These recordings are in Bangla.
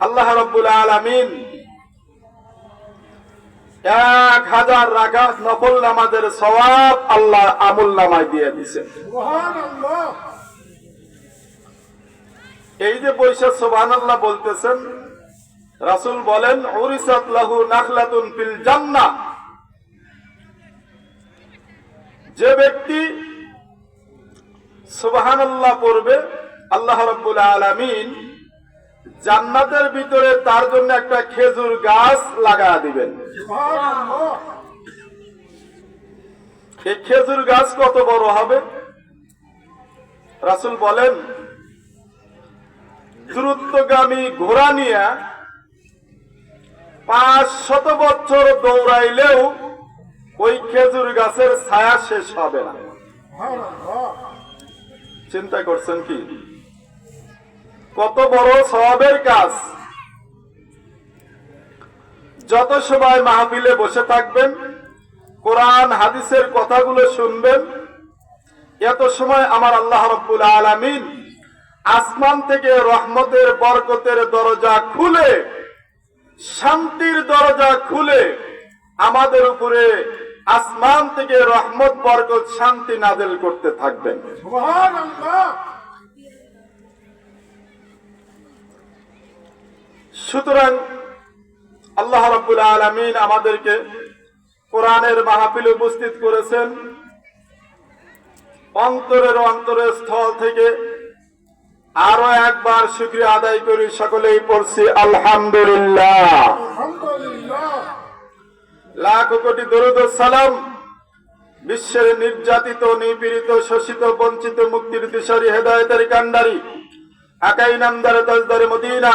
আল্লাহ রব্বুল আলামিন এক হাজার রাকাত নফল নামাজের সওয়াব আল্লাহ আমুল নামায় দিয়ে দিছেন এই যে বৈশাখ সোবান আল্লাহ বলতেছেন রাসুল বলেন উরিসাত লাহু নাখলাতুন ফিল জান্নাহ যে ব্যক্তি সুবহানাল্লাহ পড়বে আল্লাহ রাব্বুল আলামিন জান্নাতের ভিতরে তার জন্য একটা খেজুর গাছ লাগা দিবেন। এই খেজুর গাছ কত বড় হবে? রাসুল বলেন, দ্রুতগামী ঘোড়া নিয়ে পাঁচ শত বছর দৌড়াইলেও ওই খেজুর গাছের ছায়া শেষ হবে না। চিন্তা করছেন কি? কত বড় সবাবের কাজ। যত সময় মাহফিলে বসে থাকবেন, কোরআন, হাদিসের কথাগুলো শুনবেন, এত সময় আমার আল্লাহ রব্বুল আলামিন আসমান থেকে রহমতের বরকতের দরজা খুলে, শান্তির দরজা খুলে আমাদের উপরে আসমান থেকে রহমত, বরকত, শান্তি নাজেল করতে থাকবেন। সুতরাং আল্লাহ রাব্বুল আলামিন আমাদেরকে কোরআনের মাহফিলে উপস্থিত করেছেন। অন্তরের অন্তরের স্থল থেকে আরও একবার শুক্রিয়া আদায় করি সকলেই পড়ছি আলহামদুলিল্লাহ। লাখ কোটি দরুদ সালাম। বিশ্বের নির্যাতিত নিপীড়িত শোষিত বঞ্চিত মুক্তির দিশারি হেদায়তের কান্ডারি আকাই নামদারে তাজদারে মদিনা।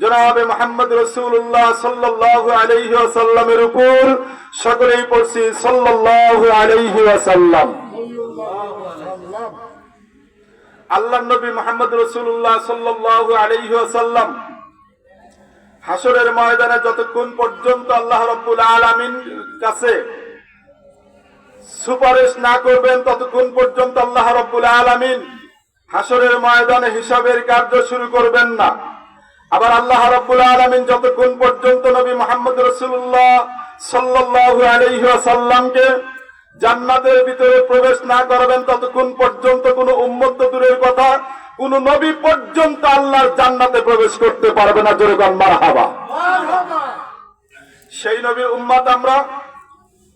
জনাবে মোহাম্মদ রসুল্লাহ সাল্লাল্লাহু আলাইহি ওয়াসাল্লামের উপর সকলেই পড়ছি সাল্লাল্লাহু আলাইহি ওয়াসাল্লাম। আল্লাহ নবী মোহাম্মদ রসুল্লাহ সাল্লাল্লাহু আলাইহি ওয়াসাল্লাম হাসরের ময়দানে যতক্ষণ পর্যন্ত আল্লাহ রব্বুল আলামিন কাছে সুপারিশ না করবেন, ততক্ষণ পর্যন্ত আল্লাহ রব্বুল আলামিন হাসরের ময়দানে হিসাবের কার্য শুরু করবেন না। আবার আল্লাহ রব্বুল আলামিন যতক্ষণ পর্যন্ত নবী মোহাম্মদ রসুল্লাহ সাল্লাল্লাহু আলাইহি ওয়াসাল্লামকে জান্নাতের ভিতরে প্রবেশ না করবেন, ততক্ষণ পর্যন্ত কোন উম্মত দূরের কথা, কোন নবী পর্যন্ত আল্লাহর জান্নাতে প্রবেশ করতে পারবে না, জোরে মার সেই নবীর উম্মাদ আমরা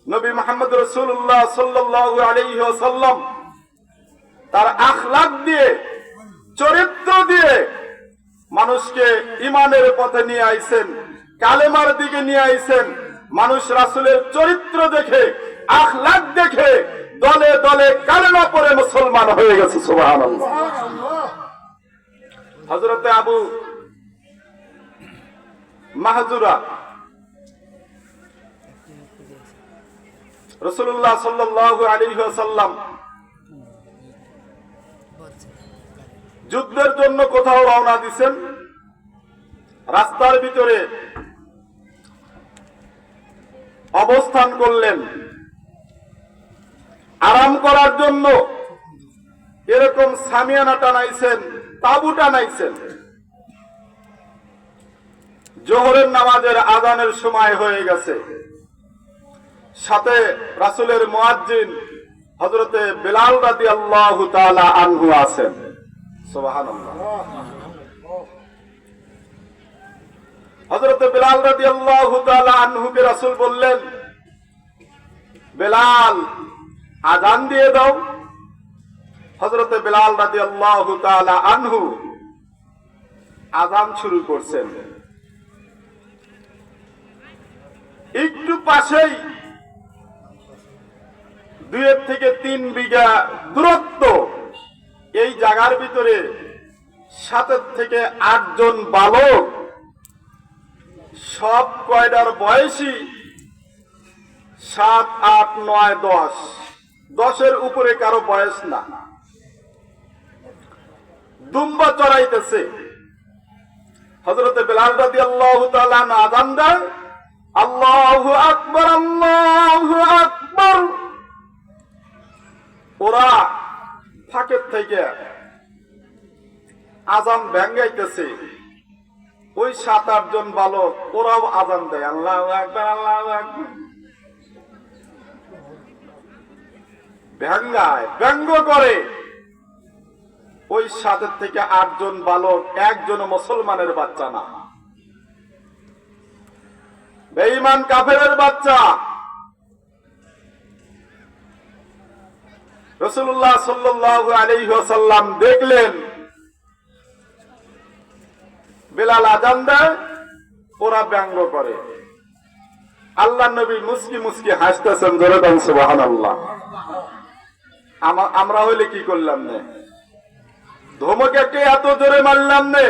নবী মোহাম্মদ রসুল্লাহ সাল্লাল্লাহু আলাইহি ওয়াসাল্লাম তার আখলাক দিয়ে, চরিত্র দিয়ে মানুষকে ইমানের পথে নিয়ে আইছেন, কালেমার দিকে নিয়ে আইছেন, মানুষ রাসুলের চরিত্র দেখে, আখলাক দেখে, দলে দলে কালেমা পরে মুসলমান হয়ে গেছে হজরতে আবু মাহজুরা রসুল্লাহ সাল্লাল্লাহু আলী ওয়াসাল্লাম যুদ্ধের জন্য কোথাও রওনা দিচ্ছেন রাস্তার ভিতরে অবস্থান করলেন। আরাম করার জন্য এরকম সামিয়ানা টানাইছেন, তাবু টানাইছেন। জোহরের নামাজের আদানের সময় হয়ে গেছে। সাথে রাসুলের মোয়াজ্জিন হজরতে বেলাল রাদি আল্লাহ আনহু আছেন। বেলাল আল্লাহ বললেন, বেলাল আজান দিয়ে দাও। হজরতে বেলাল রাদি আল্লাহ আনহু আজান শুরু করছেন। একটু পাশেই দুইয়ের থেকে তিন বিঘা দূরত্ব এই জায়গার ভিতরে সাতের থেকে আটজন বালক, সব কয়টার বয়সী? সাত, আট, নয়, দশ। দশের উপরে কারও বয়স না। দুম্বা চড়াইতেছে। হজরতে বেলাল রাদি আল্লাহ আজান দেয়, আল্লাহ আকবর আল্লাহ আকবর। ওরা ফাঁকের থেকে আজান ব্যাঙ্গাইতেছে ওই সাত আটজন বালক, ওরাও আজান দেয়। আল্লাহ একবার আল্লাহ একবার ব্যঙ্গ করে। ওই সাতের থেকে আটজন বালক একজন মুসলমানের বাচ্চা না। বেঈমান কাফেরের বাচ্চা। রসুল্লাহ সাল্লাহ আলাইসাল্লাম দেখলেন, বেলাল আজান ওরা ব্যঙ্গ করে। আল্লাহ নবী মুসকি মুসকি হাসতেছেন ধরে সুবাহান আল্লাহ আমরা হইলে কি করলাম নে? ধমকে এত জোরে মারলাম নে?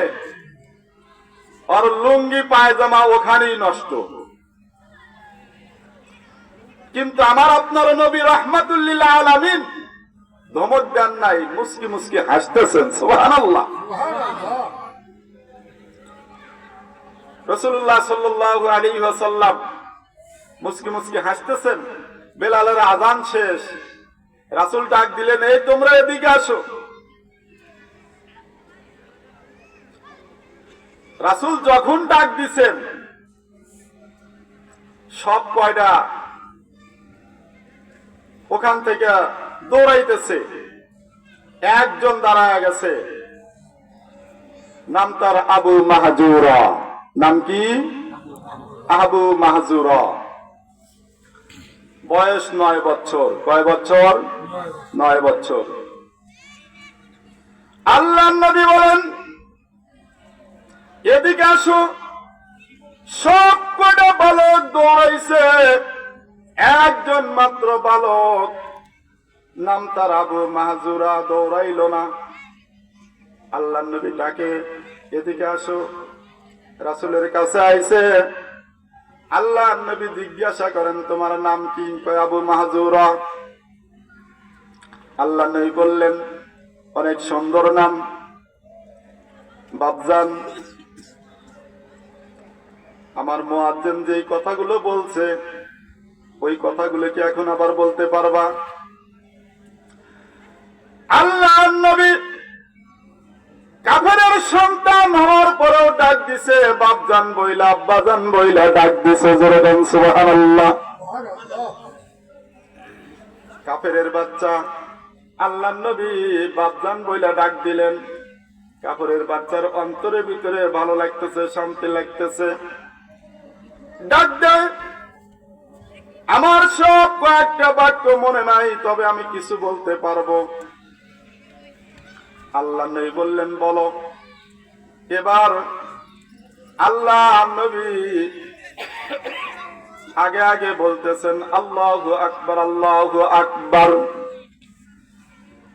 আর লুঙ্গি, পায়জামা ওখানেই নষ্ট। কিন্তু আমার আপনার নবী রহমাতুল্লিল্লাহ আলামিন ধমক দেন নাই, মুসকি মুসকি হাসতেছেন সুবাহান আল্লাহ রসুল্লাহ সাল্লাহ আলী ওয়াসাল্লাম মুসকি মুসকি হাসতেছেন, বেলালের আজান শেষ। রাসুল ডাক দিলেন, এই তোমরা এদিকে আসো। রাসুল যখন ডাক দিছেন, সব কয়টা ওখান থেকে দৌড়াইতেছে। একজন দাঁড়ায় গেছে। নাম তার আবু মাহাজুরা। নাম কি? আবু মাহাজুরা। বয়স নয় বছর। কয় বছর? নয় বছর। আল্লাহ নবী বলেন, এদিকে আসো। সব কটা বালক দৌড়াইছে। একজন মাত্র বালক নাম তার আবু মাহাজুরা দৌড়াইল না। আল্লাহ নবী ডাকে, এদিকে আসো। রাসুলের কাছে আইসে আল্লাহ নবী জিজ্ঞাসা করেন, তোমার নাম কি? আবু মাহাজুরা। আল্লাহ নবী বললেন, অনেক সুন্দর নাম বাবজান আমার মোয়াজ্জেন যে কথাগুলো বলছে, ওই কথাগুলো কি এখন আবার বলতে পারবা? আল্লাহ নবী কাফের সন্তান হওয়ার পরেও ডাক দিছে, বাপজান বইলা, আব্বাজান বইলা ডাক দিছে যেরকম সুবহানাল্লাহ। কাফের বাচ্চা আল্লাহ নবী বাপজান বইলা ডাক দিলেন। কাপড়ের বাচ্চার অন্তরের ভিতরে ভালো লাগতেছে, শান্তি লাগতেছে। ডাক দেয়, আমার সব কয়েকটা বাক্য মনে নাই, তবে আমি কিছু বলতে পারব। আল্লাহ নবী বললেন, বলো। এবার আল্লাহ নবী আগে আগে বলতেছেন, আল্লাহ আকবর আল্লাহ আকবর।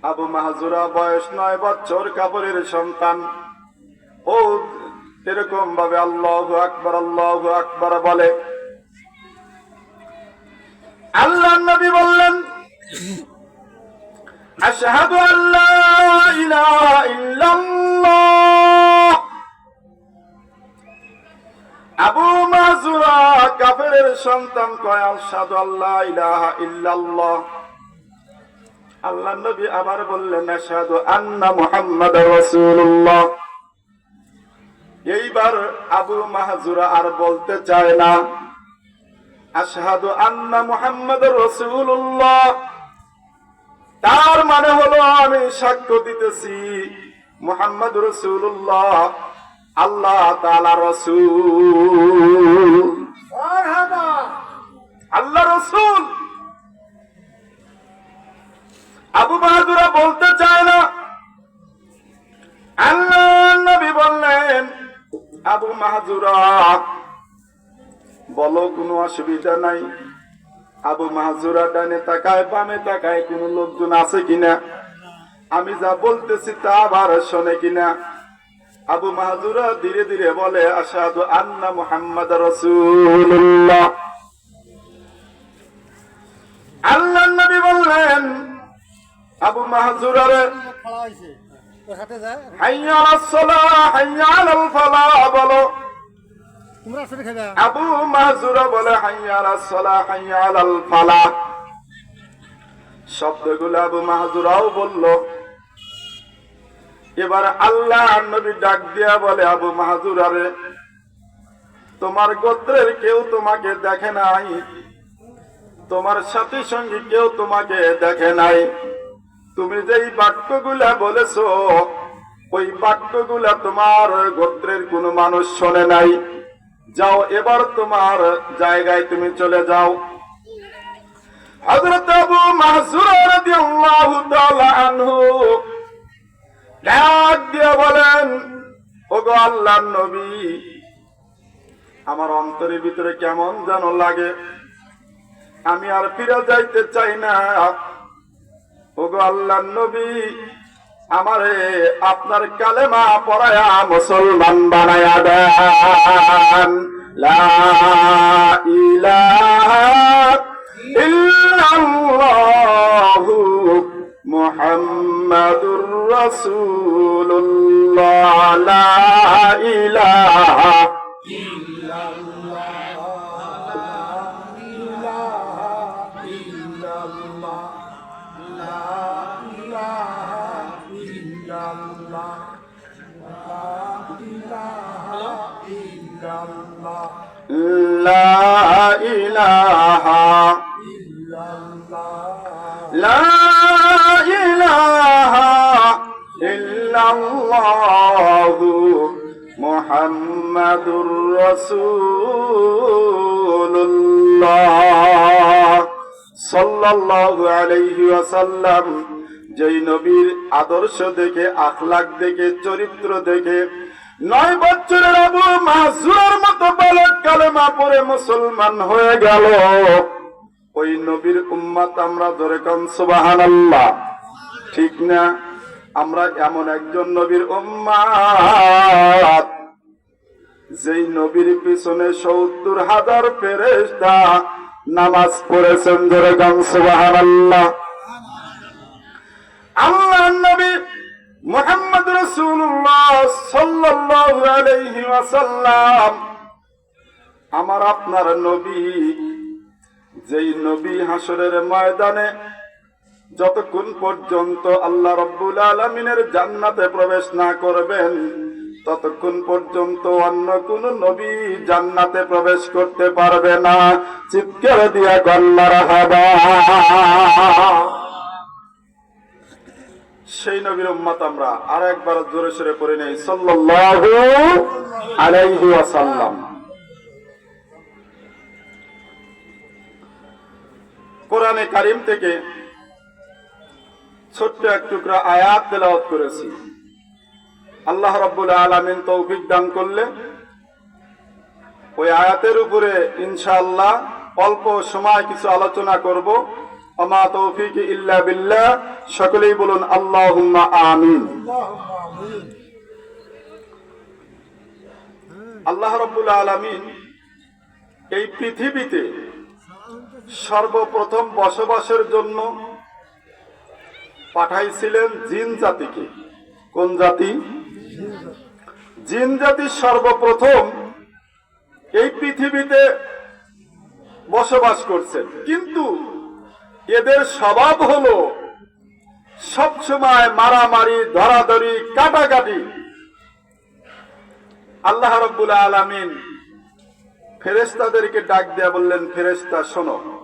আবু মাহাজুরা বয়স নয় বছর, কাপড়ের সন্তান। ও এরকম ভাবে আল্লাহ আকবর আল্লাহ আকবর বলে। আল্লাহ নবী বললেন أشهد أن لا إله إلا الله আবু মাজুরা কাফেরের সন্তান কয় আশহাদু আল্লাহ ইলাহা ইল্লাল্লাহ আল্লাহ নবী আবার বললেন আশহাদু আন্না মুহাম্মাদার রাসূলুল্লাহ এইবার আবু মাহজুরা আর বলতে চায় না আশহাদু আন্না মুহাম্মাদার রাসূলুল্লাহ তার মানে হলো আমি সাক্ষ্য দিতেছি মোহাম্মদ রসুল্লাহ আল্লাহ তালা রসুল। আল্লাহ রসুল। আবু বাহাদুরা বলতে চায় না। আল্লাহ নবী বললেন আবু মাহাজুরা বলো কোনো অসুবিধা নাই। আবু মাহাজুরা ডানে তাকায় বামে তাকায় কোন লোকজন আছে কিনা? আমি যা বলতেছি তা আবার শোনে কিনা? আবু মাহাজুরা ধীরে ধীরে বলে আসাদু আন্না মুহাম্মদ রসুল্লাহ আল্লাহ নবী বললেন আবু মাহাজুরারে হাইয়া আলাস-সালাহ, হাইয়া আলাল ফালাহ বলো। এবার আল্লাহ নবী ডাক দিয়া বলে, আবু তোমার গোত্রের কেউ তোমাকে দেখে নাই। তোমার সাথী সঙ্গী কেউ তোমাকে দেখে নাই। তুমি যেই বাক্যগুলা বলেছ, ওই বাক্যগুলা তোমার গোত্রের কোনো মানুষ শোনে নাই। যাও, এবার তোমার জায়গায় তুমি চলে যাও। হযরত আবু মাহসুর রাদিয়াল্লাহু তাআলা আনহু ডাক বলেন, ওগো আল্লাহর নবী, আমার অন্তরের ভিতরে কেমন যেন লাগে। আমি আর ফিরে যাইতে চাই না। ওগো আল্লাহর নবী আমারে আপনার কালেমা পড়ায়া মুসলমান বানায়া দেন। লা ইলাহা ইল্লাল্লাহু লা ইলাহা لا إله لا إله إلا الله محمد رسول الله صلى الله عليه وسلم যেই নবীর আদর্শ দেখে আখলাক দেখে চরিত্র দেখে নয় বছরের আবু মাসুরের মতো বালক কালেমা পরে মুসলমান হয়ে গেল। ওই নবীর উম্মাত আমরা ধরে কম সুবাহান ঠিক না? আমরা এমন একজন নবীর উম্মাত, যেই নবীর পিছনে সত্তর হাজার ফেরেস্তা নামাজ পড়েছেন ধরে কম সুবাহান আল্লাহ আল্লাহ আমার আপনার নবী, যেই নবী হাসরের ময়দানে যতক্ষণ পর্যন্ত আল্লাহ রব্বুল আলমিনের জান্নাতে প্রবেশ না করবেন, ততক্ষণ পর্যন্ত অন্য কোন নবী জান্নাতে প্রবেশ করতে পারবে না। চিৎকার দিয়া গল্লার হাবা। সেই নবীর উম্মত আমরা আর একবার জোরে সরে পড়ে নেই। ওয়াসাল্লাম। কোরআনে কারিম থেকে ছোট্ট এক টুকরা আয়াত তেলাওয়াত করেছি। আল্লাহ রাব্বুল আলামিন তৌফিক দান করলে ওই আয়াতের উপরে ইনশাআল্লাহ অল্প সময় কিছু আলোচনা করব। তৌফিক ইল্লা বিল্লাহ। সকলেই বলুন, আল্লাহুম্মা আমিন। আল্লাহ রাব্বুল আলামিন এই পৃথিবীতে সর্বপ্রথম বসবাসের জন্য পাঠাইছিলেন জিন জাতিকে। কোন জাতি? জিন জাতি সর্বপ্রথম এই পৃথিবীতে বসবাস করছেন। কিন্তু এদের স্বভাব হলো সবসময় মারামারি, ধরাধরি, কাটাকাটি। আল্লাহ রব্বুল আলমিন ফেরেস্তাদেরকে ডাক দেয়া বললেন ফেরেস্তা শোনো।